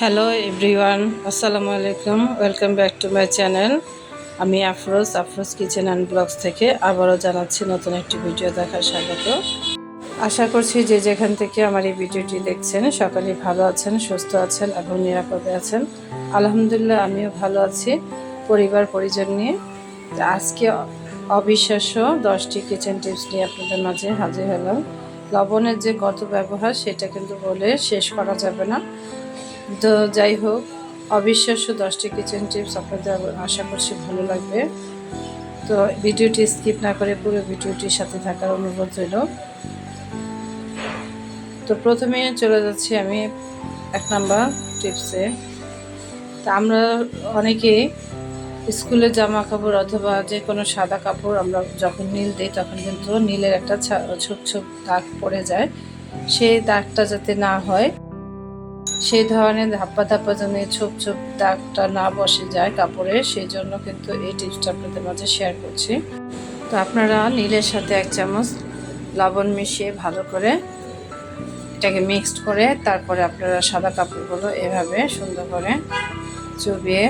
Hello everyone আসসালামু আলাইকুম welcome back to my channel আমি Afroz Afroz kitchen and blogs থেকে আবারও জানাচ্ছি নতুন একটি ভিডিও দেখার স্বাগত। আশা করছি যে যেখান থেকে আমার এই ভিডিওটি দেখছেন সকালে ভালো আছেন, সুস্থ আছেন এবং নিরাপদে আছেন। আলহামদুলিল্লাহ, আমিও ভালো আছি, পরিবার, পরিজন নিয়ে। আজকে অবিশ্বাস্য দশটি কিচেন টিপস নিয়ে আপনাদের মাঝে হাজির হলাম। লবণের যে কত ব্যবহার, সেটা কিন্তু বলে শেষ করা যাবে না। তো যাই হোক, অবিশ্বাস্য দশটি কিচেন টিপস আপনাদের আশা করছি ভালো লাগবে। তো ভিডিওটি স্কিপ না করে পুরো ভিডিওটির সাথে থাকার অনুরোধ রইল। তো প্রথমে চলে যাচ্ছি আমি এক নাম্বার টিপসে। তা আমরা অনেকে স্কুলের জামা কাপড় অথবা যে কোনো সাদা কাপড় আমরা যখন নীল দিই, তখন কিন্তু নীলের একটা ছোপ ছোপ দাগ পড়ে যায়। সেই দাগটা যাতে না হয়, সেই ধরনের ধাপ্পা ধাপ্পা যেন ছোপ ছোপ দাগটা না বসে যায় কাপড়ে, সেই জন্য কিন্তু এই টিপসটা আপনাদের মাঝে শেয়ার করছি। তো আপনারা নীলের সাথে এক চামচ লবণ মিশিয়ে ভালো করে এটাকে মিক্সড করে তারপরে আপনারা সাদা কাপড়গুলো এভাবে সুন্দর করে চুবিয়ে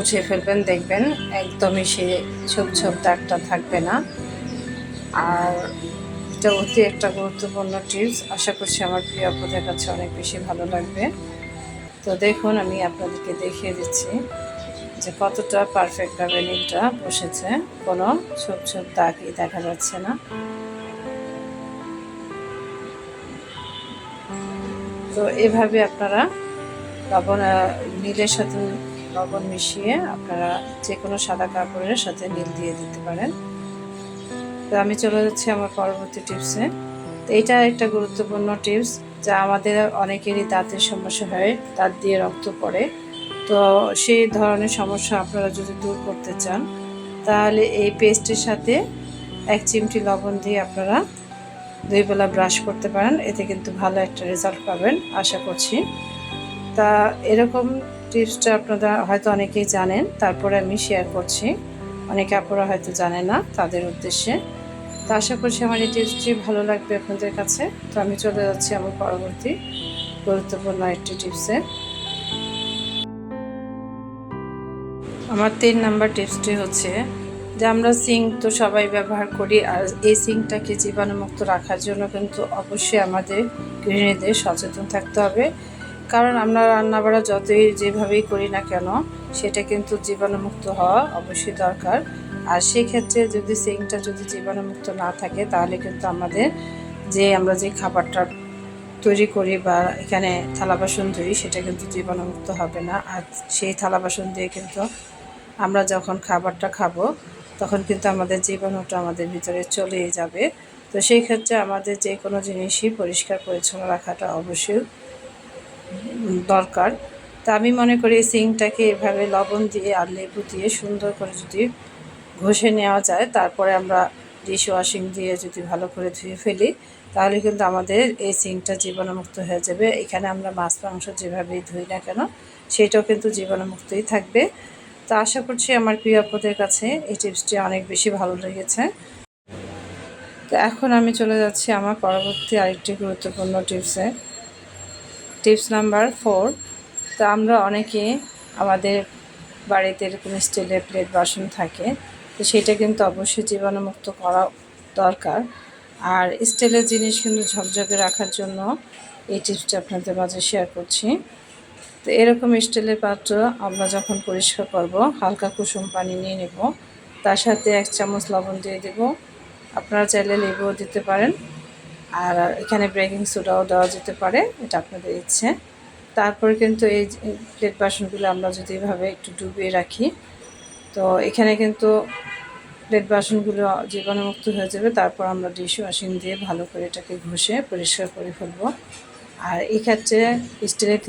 উঠিয়ে ফেলবেন, দেখবেন একদমই সে ছোপ ছোপ দাগটা থাকবে না। আর এটা অতি একটা গুরুত্বপূর্ণ টিপস আশা করছি আমার প্রিয় আপনাদের কাছে অনেক বেশি ভালো লাগবে। তো দেখুন, আমি আপনাদেরকে দেখিয়ে দিচ্ছি যে কতটা পারফেক্টভাবে নীলটা বসেছে। কোনো ছোপ ছোপ দাগই দেখা যাচ্ছে না। তো এভাবে আপনারা লবণ নীলের সাথে লবণ মিশিয়ে আপনারা যে কোনো সাদা কাপড়ের সাথে নীল দিয়ে দিতে পারেন। তো আমি চলে যাচ্ছি আমার পরবর্তী টিপসে তো এটা একটা গুরুত্বপূর্ণ টিপস, যা আমাদের অনেকেরই দাঁতের সমস্যা হয়, দাঁত দিয়ে রক্ত পড়ে। তো সেই ধরনের সমস্যা আপনারা যদি দূর করতে চান, তাহলে এই পেস্টের সাথে এক চিমটি লবণ দিয়ে আপনারা দুই বেলা ব্রাশ করতে পারেন, এতে কিন্তু ভালো একটা রেজাল্ট পাবেন, আশা করছি। তা এরকম টিপসটা আপনারা হয়তো অনেকেই জানেন, তারপরে আমি শেয়ার করছি। অনেকে আপনারা হয়তো জানে না তাদের উদ্দেশ্যে। তো আশা করছি আমার এই টিপসটি ভালো লাগবে আপনাদের কাছে। তো আমি চলে যাচ্ছি আমার পরবর্তী গুরুত্বপূর্ণ একটি টিপসে আমার তিন নাম্বার টিপসটি হচ্ছে আমরা সিঙ্ক তো সবাই ব্যবহার করি, আর এই সিঙ্কটাকে জীবাণুমুক্ত রাখার জন্য কিন্তু অবশ্যই আমাদের গৃহিণীদের সচেতন থাকতে হবে। কারণ আমরা রান্নাবাড়া যতই যেভাবেই করি না কেন, সেটা কিন্তু জীবাণুমুক্ত হওয়া অবশ্যই দরকার। আর সেক্ষেত্রে যদি সিঙ্কটা যদি জীবাণুমুক্ত না থাকে, তাহলে কিন্তু আমাদের যে আমরা যে খাবারটা তৈরি করি বা এখানে থালা বাসন ধুই, সেটা কিন্তু জীবাণুমুক্ত হবে না। আর সেই থালা বাসন দিয়ে কিন্তু আমরা যখন খাবারটা খাব তখন কিন্তু আমাদের জীবাণুটা আমাদের ভিতরে চলেই যাবে। তো সেই ক্ষেত্রে আমাদের যে কোনো জিনিসই পরিষ্কার পরিচ্ছন্ন রাখাটা অবশ্যই দরকার। তা আমি মনে করি সিঙ্কটাকে এভাবে লবণ দিয়ে আর লেবু দিয়ে সুন্দর করে যদি ঘষে নেওয়া যায়, তারপরে আমরা ডিশ ওয়াশিং দিয়ে যদি ভালো করে ধুয়ে ফেলি, তাহলে কিন্তু আমাদের এই সিঙ্কটা জীবাণুমুক্ত হয়ে যাবে। এখানে আমরা মাছ মাংস যেভাবেই ধুই না কেন, সেটাও কিন্তু জীবাণুমুক্তই থাকবে। তো আশা করছি আমার প্রিয় আপদের কাছে এই টিপসটি অনেক বেশি ভালো লেগেছে। তো এখন আমি চলে যাচ্ছি আমার পরবর্তী আরেকটি গুরুত্বপূর্ণ টিপসে। টিপস নাম্বার ফোর, তো আমরা অনেকে আমাদের বাড়িতে এরকম স্টিলের প্লেট বাসন থাকে, তো সেটা কিন্তু অবশ্যই জীবাণুমুক্ত করা দরকার। আর স্টিলের জিনিস কিন্তু ঝকঝকে রাখার জন্য এই টিপসটা আপনাদের মাঝে শেয়ার করছি। তো এরকম স্টিলের পাত্র আমরা যখন পরিষ্কার করব, হালকা কুসুম পানি নিয়ে নেব। তার সাথে এক চামচ লবণ দিয়ে দেব। আপনারা চাইলে লেবুও দিতে পারেন। আর এখানে বেকিং সোডাও দেওয়া যেতে পারে, এটা আপনাদের ইচ্ছে। তারপরে কিন্তু এই প্লেট বাসনগুলো আমরা যদি এভাবে একটু ডুবিয়ে রাখি, তো এখানে কিন্তু প্লেট বাসনগুলো জীবাণুমুক্ত হয়ে যাবে। তারপর আমরা ডিশ ওয়াশিং দিয়ে ভালো করে এটাকে ঘষে পরিষ্কার করে ফেলব। আর এই ক্ষেত্রে স্টিলের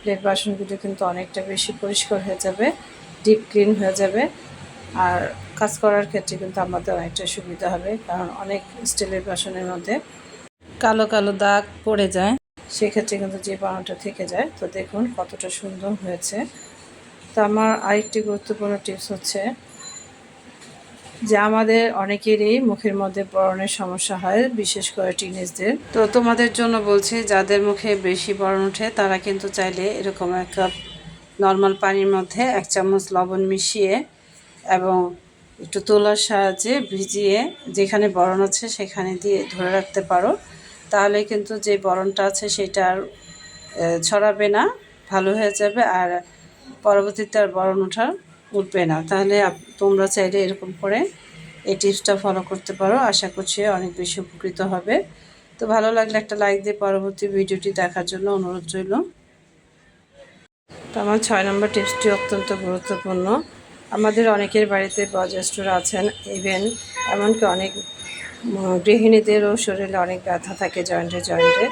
প্লেট বাসনগুলো কিন্তু অনেকটা বেশি পরিষ্কার হয়ে যাবে ডিপ ক্লিন হয়ে যাবে। আর কাজ করার ক্ষেত্রে কিন্তু আমাদের অনেকটা সুবিধা হবে, কারণ অনেক স্টিলের বাসনের মধ্যে কালো কালো দাগ পড়ে যায়, সেক্ষেত্রে কিন্তু জীবাণুটা থেকে যায়। তো দেখুন কতটা সুন্দর হয়েছে। তো আমার আরেকটি গুরুত্বপূর্ণ টিপস হচ্ছে যে আমাদের অনেকেরই মুখের মধ্যে বরণের সমস্যা হয়, বিশেষ করে টিনেজদের তো তোমাদের জন্য বলছি, যাদের মুখে বেশি বরণ ওঠে, তারা কিন্তু চাইলে এরকম এক কাপ নর্মাল পানির মধ্যে এক চামচ লবণ মিশিয়ে এবং একটু তোলার সাহায্যে ভিজিয়ে যেখানে বরণ আছে সেখানে দিয়ে ধরে রাখতে পারো। তাহলে কিন্তু যে বরণটা আছে সেটা আর ছড়াবে না, ভালো হয়ে যাবে। আর পরবর্তীতে আর বরণ ওঠা উঠবে না। তাহলে তোমরা চাইলে এরকম করে এই টিপসটা ফলো করতে পারো। আশা করছি অনেক বেশি উপকৃত হবে। তো ভালো লাগলে একটা লাইক দিয়ে পরবর্তী ভিডিওটি দেখার জন্য অনুরোধ রইল। তো আমার ছয় নম্বর টিপসটি অত্যন্ত গুরুত্বপূর্ণ। আমাদের অনেকের বাড়িতে বয়োজ্যেষ্ঠরা আছেন ইভেন এমনকি অনেক গৃহিণীদেরও শরীরে অনেক ব্যথা থাকে জয়েন্টে জয়েন্টে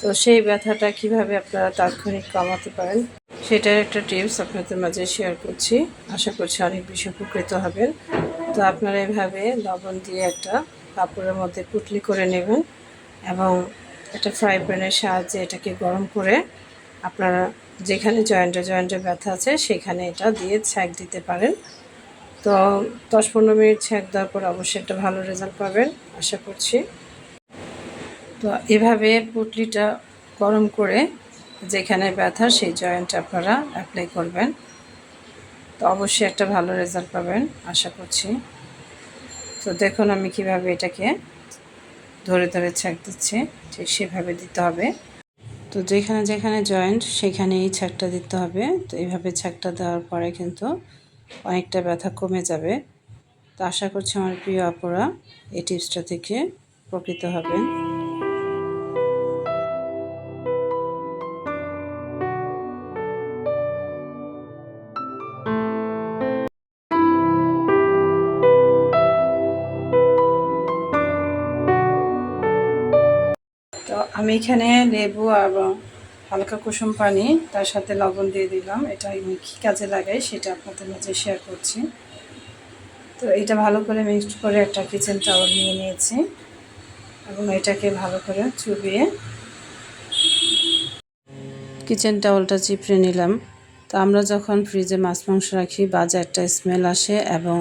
তো সেই ব্যথাটা কীভাবে আপনারা তাৎক্ষণিক কমাতে পারেন? সেটার একটা টিপস আপনাদের মাঝে শেয়ার করছি। আশা করছি অনেক বেশি উপকৃত হবেন। তো আপনারা এভাবে লবণ দিয়ে একটা কাপড়ের মধ্যে পুটলি করে নেবেন এবং একটা ফ্রাই প্যানের সাহায্যে এটাকে গরম করে আপনারা যেখানে জয়েন্টে জয়েন্টে ব্যথা আছে সেখানে এটা দিয়ে ছ্যাঁক দিতে পারেন। তো দশ পনেরো মিনিট ছ্যাঁক দেওয়ার পর অবশ্যই একটা ভালো রেজাল্ট পাবেন, আশা করছি। তো এভাবে পুটলিটা গরম করে যেখানে ব্যথা, সেই জয়েন্ট আপনারা অ্যাপ্লাই করবেন। তো অবশ্যই একটা ভালো রেজাল্ট পাবেন, আশা করছি। তো দেখুন আমি কীভাবে এটাকে ধরে ধরে ছ্যাঁক দিচ্ছি, ঠিক সেভাবে দিতে হবে। তো যেখানে যেখানে জয়েন্ট সেখানে এই ছ্যাঁকটা দিতে হবে। তো এইভাবে ছ্যাঁকটা দেওয়ার পরে কিন্তু অনেকটা ব্যথা কমে যাবে। তো আশা করছি আমার প্রিয় আপুরা, এই টিপসটা থেকে উপকৃত হবেন। আমি এখানে লেবু এবং হালকা কুসুম পানি, তার সাথে লবণ দিয়ে দিলাম। এটা আমি কী কাজে লাগাই সেটা আপনাদের মাঝে শেয়ার করছি। তো এটা ভালো করে মিক্সড করে একটা কিচেন টাওয়াল নিয়ে নিয়েছি এবং এটাকে ভালো করে চুবিয়ে কিচেন টাওয়ালটা চিপড়ে নিলাম। তো আমরা যখন ফ্রিজে মাছ, মাংস রাখি বাজে একটা স্মেল আসে এবং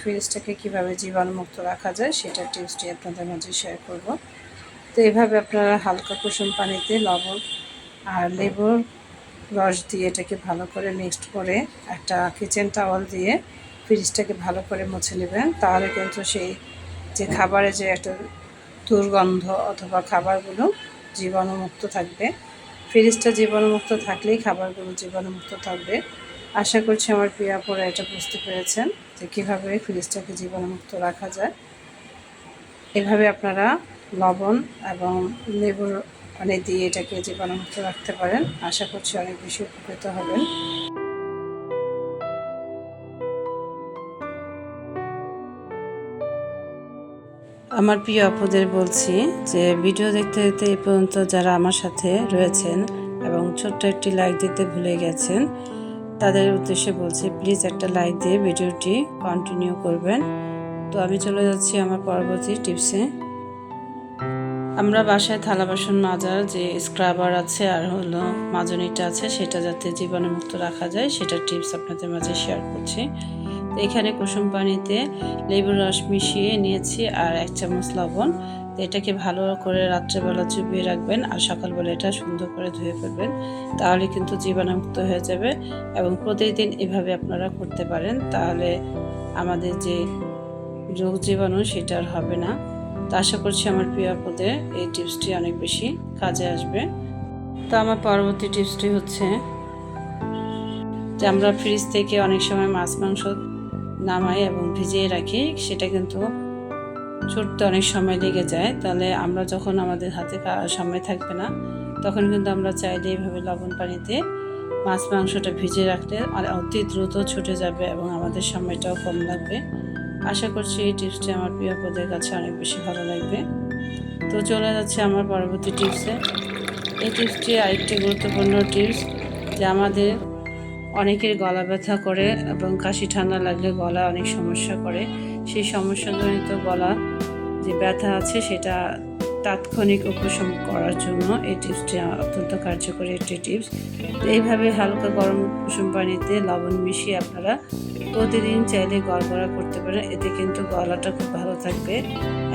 ফ্রিজটাকে কীভাবে জীবাণুমুক্ত রাখা যায় সেটা টিপসটি আপনাদের মাঝে শেয়ার করব। তো এভাবে আপনারা হালকা কুসুম পানিতে লবণ আর লেবুর রস দিয়ে এটাকে ভালো করে মিক্সড করে একটা কিচেন টাওয়াল দিয়ে ফ্রিজটাকে ভালো করে মুছে নেবেন। তাহলে কিন্তু সেই যে খাবারে যে একটা দুর্গন্ধ অথবা খাবারগুলো জীবাণুমুক্ত থাকবে। ফ্রিজটা জীবাণুমুক্ত থাকলেই খাবারগুলো জীবাণুমুক্ত থাকবে। আশা করছি আমার প্রিয়া পরে এটা বুঝতে পেরেছেন যে কীভাবে ফ্রিজটাকে জীবাণুমুক্ত রাখা যায়। এভাবে আপনারা লবণ এবং লেবুর পানি দিয়ে এটাকে জীবাণুমুক্ত রাখতে পারেন। আশা করছি অনেক বেশি উপকৃত হবেন। আমার প্রিয় আপুদের বলছি যে, ভিডিও দেখতে দেখতে এই পর্যন্ত যারা আমার সাথে রয়েছেন এবং ছোট্ট একটি লাইক দিতে ভুলে গেছেন, তাদের উদ্দেশ্যে বলছি প্লিজ একটা লাইক দিয়ে ভিডিওটি কন্টিনিউ করবেন। তো আমি চলে যাচ্ছি আমার পরবর্তী টিপসে আমরা বাসায় থালা বাসন মাজার যে স্ক্রাবার আছে আর হলো মাজনিটা আছে, সেটা যাতে জীবাণুমুক্ত রাখা যায়, সেটার টিপস আপনাদের মাঝে শেয়ার করছি। এখানে কুসুম পানিতে লেবুর রস মিশিয়ে নিয়েছি আর এক চামচ লবণ। এটাকে ভালো করে রাত্রেবেলা চুবিয়ে রাখবেন আর সকালবেলা এটা সুন্দর করে ধুয়ে ফেলবেন। তাহলে কিন্তু জীবাণুমুক্ত হয়ে যাবে এবং প্রতিদিন এভাবে আপনারা করতে পারেন। তাহলে আমাদের যে রোগ জীবাণু সেটা আর হবে না। তো আশা করছি আমার প্রিয় আপুদের এই টিপসটি অনেক বেশি কাজে আসবে। তো আমার পরবর্তী টিপসটি হচ্ছে যে আমরা ফ্রিজ থেকে অনেক সময় মাছ, মাংস নামাই এবং ভিজিয়ে রাখি, সেটা কিন্তু ছুটতে অনেক সময় লেগে যায়। তাহলে আমরা যখন আমাদের হাতে সময় থাকবে না, তখন কিন্তু আমরা চাইলে এইভাবে লবণ পানিতে মাছ, মাংসটা ভিজিয়ে রাখলে অতি দ্রুত ছুটে যাবে এবং আমাদের সময়টাও কম লাগবে। আশা করছি এই টিপসটি আমার প্রিয় পদের কাছে অনেক বেশি ভালো লাগবে। তো চলে যাচ্ছে আমার পরবর্তী টিপসে। এই টিপসটি আরেকটি গুরুত্বপূর্ণ টিপস যে আমাদের অনেকের গলা ব্যথা করে এবং কাশি ঠান্ডা লাগলে গলা অনেক সমস্যা করে। সেই সমস্যাজনিত গলা যে ব্যথা আছে সেটা তাৎক্ষণিক উপশম করার জন্য এই টিপসটি অত্যন্ত কার্যকরী একটি টিপস। এইভাবে হালকা গরম কুসুম পানিতে লবণ মিশিয়ে আপনারা প্রতিদিন চাইলে গড়গড়া করতে পারেন। এতে কিন্তু গলাটা খুব ভালো থাকবে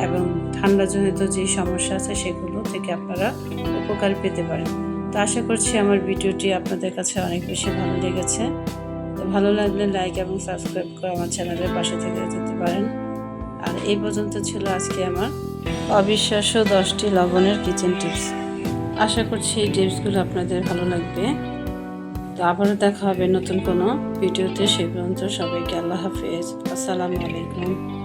এবং ঠান্ডাজনিত যে সমস্যা আছে সেগুলো থেকে আপনারা উপকার পেতে পারেন। তো আশা করছি আমার ভিডিওটি আপনাদের কাছে অনেক বেশি ভালো লেগেছে। তো ভালো লাগলে লাইক এবং সাবস্ক্রাইব করে আমার চ্যানেলের পাশে থেকে যেতে পারেন। আর এই পর্যন্ত ছিল আজকে আমার অবিশ্বাস্য দশটি লবণের কিচেন টিপস আশা করছি এই টিপসগুলো আপনাদের ভালো লাগবে। তো আবারও দেখা হবে নতুন কোনো ভিডিওতে। সেই পর্যন্ত সবাইকে আল্লাহ হাফেজ। আসসালামু আলাইকুম।